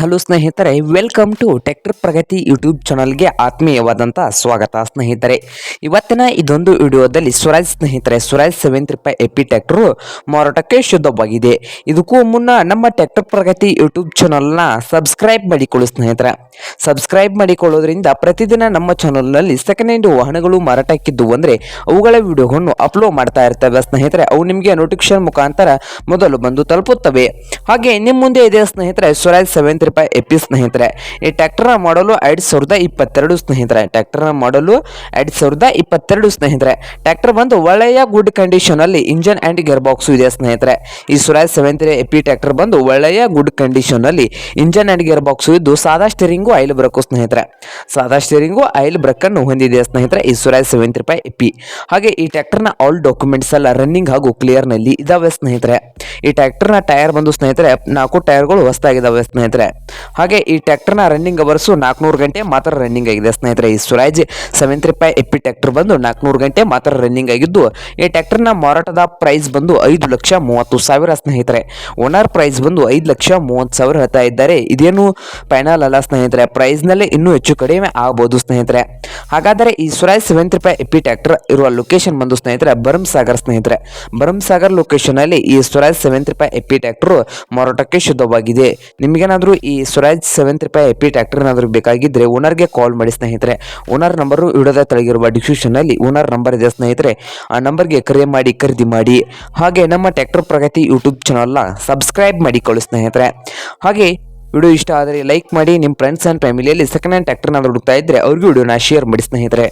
Hello ಸ್ನೇಹಿತರೆ welcome to tractor Pragati YouTube ಚಾನಲ್ಗೆ ಆತ್ಮೀಯವಾದಂಥ ಸ್ವಾಗತ ಸ್ನೇಹಿತರೆ. ಇವತ್ತಿನ ಇದೊಂದು ವಿಡಿಯೋದಲ್ಲಿ ಸ್ವರಾಜ್ ಸ್ನೇಹಿತರೆ, ಸ್ವರಾಜ್ ಸೆವೆನ್ ರೂಪಾಯಿ ಎಪಿ ಟ್ಯಾಕ್ಟ್ರು ಮಾರಾಟಕ್ಕೆ ಶುದ್ಧವಾಗಿದೆ. ಇದಕ್ಕೂ ಮುನ್ನ ನಮ್ಮ ಟೆಕ್ಟರ್ ಪ್ರಗತಿ ಯೂಟ್ಯೂಬ್ ಚಾನಲ್ನ ಸಬ್ಸ್ಕ್ರೈಬ್ ಮಾಡಿಕೊಳ್ಳಿ ಸ್ನೇಹಿತರೆ. ಸಬ್ಸ್ಕ್ರೈಬ್ ಮಾಡಿಕೊಳ್ಳೋದ್ರಿಂದ ಪ್ರತಿದಿನ ನಮ್ಮ ಚಾನಲ್ನಲ್ಲಿ ಸೆಕೆಂಡ್ ಹ್ಯಾಂಡ್ ವಾಹನಗಳು ಮಾರಾಟಕ್ಕಿದ್ದು ಅಂದರೆ ಅವುಗಳ ವಿಡಿಯೋಗಳನ್ನು ಅಪ್ಲೋಡ್ ಮಾಡ್ತಾ ಇರ್ತವೆ ಸ್ನೇಹಿತರೆ. ಅವು ನಿಮಗೆ ನೋಟಿಫಿಕೇಶನ್ ಮುಖಾಂತರ ಮೊದಲು ಬಂದು ತಲುಪುತ್ತವೆ. ಹಾಗೆ ನಿಮ್ಮ ಮುಂದೆ ಇದೆ ಸ್ನೇಹಿತರೆ, ಸ್ವರಾಜ್ ಸೆವೆನ್ ರೂಪಾಯಿ ಎಪಿ ಸ್ನೇಹಿತರೆ. ಈ ಟ್ರ್ಯಾಕ್ಟರ್ನ ಮಾಡಲು ಎರಡು ಸಾವಿರದ ಇಪ್ಪತ್ತೆರಡು ಸ್ನೇಹಿತರೆ. ಟ್ರ್ಯಾಕ್ಟರ್ನ ಮಾಡಲು ಎರಡು ಸಾವಿರದ ಇಪ್ಪತ್ತೆರಡು ಸ್ನೇಹಿತರೆ. ಟ್ರ್ಯಾಕ್ಟರ್ ಬಂದು ಒಳ್ಳೆಯ ಗುಡ್ ಕಂಡೀಷನಲ್ಲಿ ಇಂಜನ್ ಆ್ಯಂಡ್ ಗೇರ್ ಬಾಕ್ಸ್ ಇದೆ ಸ್ನೇಹಿತರೆ. ಈ Swaraj seven three HP tractor ಬಂದು ಒಳ್ಳೆಯ ಗುಡ್ ಕಂಡೀಷನಲ್ಲಿ ಇಂಜನ್ ಆ್ಯಂಡ್ ಗೇರ್ ಬಾಕ್ಸ್ ಇದ್ದು ಸಾದಾ ಸ್ಟೇರಿಂಗು, ಆಯಿಲ್ ಬ್ರಕ್ಕು ಸ್ನೇಹಿತರೆ. ಸಾದಾ ಸ್ಟೇರಿಂಗು, ಆಯಿಲ್ ಬ್ರಕ್ಕನ್ನು ಹೊಂದಿದೆ ಸ್ನೇಹಿತರೆ ಈ ಸುರಾಜ್ ಸೆವೆನ್ ಎಪಿ ಹಾಗೆ ಈ ಟ್ರ್ಯಾಕ್ಟರ್ನ ಆಲ್ ಡಾಕ್ಯುಮೆಂಟ್ಸ್ ಎಲ್ಲ ರನ್ನಿಂಗ್ ಹಾಗೂ ಕ್ಲಿಯರ್ನಲ್ಲಿ ಇದಾವೆ ಸ್ನೇಹಿತರೆ. ಈ ಟ್ರ್ಯಾಕ್ಟರ್ನ ಟೈರ್ ಬಂದು ಸ್ನೇಹಿತರೆ ನಾಲ್ಕು ಟೈರ್ಗಳು ಹೊಸದಾಗಿದ್ದಾವೆ ಸ್ನೇಹಿತರೆ. ಹಾಗೆ ಈ ಟ್ರ್ಯಾಕ್ಟರ್ನ ರನ್ನಿಂಗ್ ಅವರ್ಸು ನಾಲ್ಕುನೂರು ಗಂಟೆ ಮಾತ್ರ ರನ್ನಿಂಗ್ ಆಗಿದೆ. ಸ್ನೇಹಿತರೆ, ಈ Swaraj seven three five HP tractor ಬಂದು ನಾಲ್ಕುನೂರು ಗಂಟೆ ಮಾತ್ರ ರನ್ನಿಂಗ್ ಆಗಿದ್ದು, ಈ ಟ್ರ್ಯಾಕ್ಟರ್ನ ಮಾರಾಟದ ಪ್ರೈಸ್ ಬಂದು ಐದು ಲಕ್ಷ ಮೂವತ್ತು ಸಾವಿರ ಸ್ನೇಹಿತರೆ. ಓನರ್ ಪ್ರೈಸ್ ಬಂದು ಐದು ಲಕ್ಷ ಮೂವತ್ತು ಸಾವಿರ ಹೇಳ್ತಾ ಇದ್ದಾರೆ. ಇದೇನು ಫೈನಲ್ ಅಲ್ಲ ಸ್ನೇಹಿತರೆ ಪ್ರೈಸ್ನಲ್ಲೇ ಇನ್ನೂ ಹೆಚ್ಚು ಕಡಿಮೆ ಆಗ್ಬೋದು ಸ್ನೇಹಿತರೆ. ಹಾಗಾದರೆ ಈ Swaraj seven three five HP tractor ಇರುವ ಲೊಕೇಶನ್ ಬಂದು ಸ್ನೇಹಿತರೆ ಭರಮಸಾಗರ್ ಸ್ನೇಹಿತರೆ. ಭರಮ್ಸಾಗರ್ ಲೊಕೇಶನ್ ಅಲ್ಲಿ ಈ Swaraj seven three five HP tractor ಮಾರಾಟಕ್ಕೆ ಶುದ್ಧವಾಗಿದೆ. ನಿಮಗೇನಾದರೂ ಈ ಸ್ವರಾಜ್ ಸೆವೆನ್ ರೂಪಾಯಿ ಎಪಿ ಟ್ರ್ಯಾಕ್ಟರ್ ಏನಾದರೂ ಬೇಕಾಗಿದ್ದರೆ ಓನರ್ಗೆ ಕಾಲ್ ಮಾಡಿ ಸ್ನೇಹಿತರೆ. ಓನರ್ ನಂಬರು ವಿಡಿಯೋದ ತೆಳಗಿರುವ ಡಿಸ್ಕ್ರಿಪ್ಷನ್ನಲ್ಲಿ ಓನರ್ ನಂಬರ್ ಇದೆ ಸ್ನೇಹಿತರೆ. ಆ ನಂಬರ್ಗೆ ಕರೆ ಮಾಡಿ, ಖರೀದಿ ಮಾಡಿ. ಹಾಗೆ ನಮ್ಮ ಟ್ಯಾಕ್ಟರ್ ಪ್ರಗತಿ ಯೂಟ್ಯೂಬ್ ಚಾನಲ್ನ ಸಬ್ಸ್ಕ್ರೈಬ್ ಮಾಡಿಕೊಳ್ಳಿ ಸ್ನೇಹಿತರೆ. ಹಾಗೆ ವಿಡಿಯೋ ಇಷ್ಟ ಆದರೆ ಲೈಕ್ ಮಾಡಿ ನಿಮ್ಮ ಫ್ರೆಂಡ್ಸ್ ಆ್ಯಂಡ್ ಫ್ಯಾಮಿಲಿಯಲ್ಲಿ ಸೆಕೆಂಡ್ ಹ್ಯಾಂಡ್ ಟ್ಯಾಕ್ಟರ್ನಾದರೂ ಹುಡುಕ್ತಾ ಇದ್ದರೆ ಅವ್ರಿಗೂ ವಿಡಿಯೋನ ಶೇರ್ ಮಾಡಿ ಸ್ನೇಹಿತರೆ.